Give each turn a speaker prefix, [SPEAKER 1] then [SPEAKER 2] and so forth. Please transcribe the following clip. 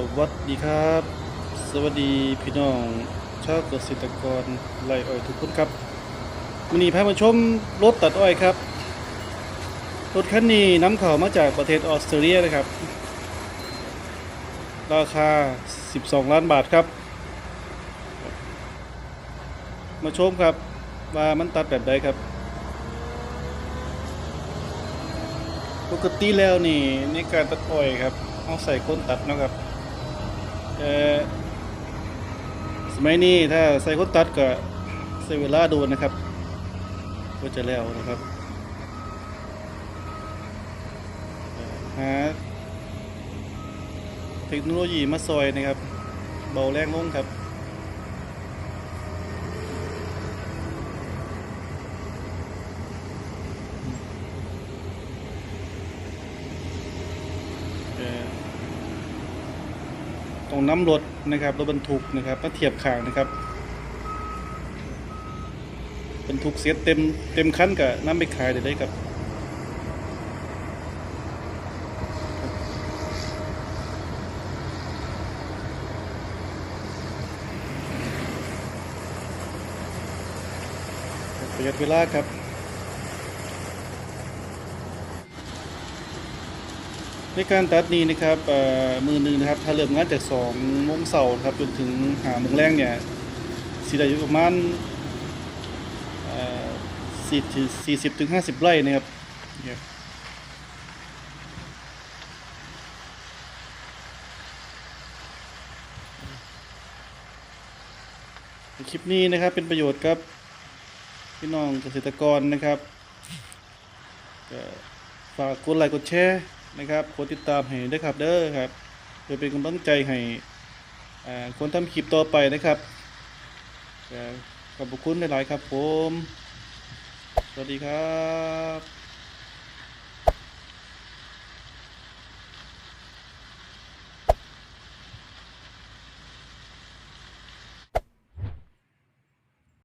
[SPEAKER 1] สวัสดีครับ สวัสดีพี่น้องชาวเกษตรกรไรอ้อยทุกคนครับวันนี้พามาชมรถตัดอ้อยครับ รถคันนี้นำเข้ามาจากประเทศออสเตรเลียนะครับ ราคา 12 ล้านบาทครับ มาชมครับว่ามันตัดแบบใดครับปกติแล้วนี่ในการตัดอ้อยครับเอาใส่คนตัดนะครับ สมัยนี้ถ้าใส่คนตัดก็ใช้เวลาโดนนะครับ ก็จะแล้วนะครับหาเทคโนโลยีมาซอยนะครับ เบาแรงลงครับเออ ตรงน้ำรถนะครับรถบรรทุกนะครับมาเทียบข้างนะครับบรรทุกเสียเต็มเต็มคันกับน้ำไปขายได้เลยครับประหยัดเวลาครับ ในการตัดนี้นะครับมือหนึ่งนะครับ ถ้าเริ่มงานจากสองโมงเสาร์ครับจนถึงหาโมงแรงเนี่ยสีได้อยู่ประมาณสี่สี่สิบถึงห้าสิบไร่นะครับคลิปนี้นะครับเป็นประโยชน์ครับพี่น้องเกษตรกรนะครับฝากกดไลค์กดแชร์ นะครับกดติดตามให้ด้วยครับเด้อครับเพื่อเป็นกำลังใจให้คนทำคลิปต่อไปนะครับขอบคุณหลายๆครับผม สวัสดีครับ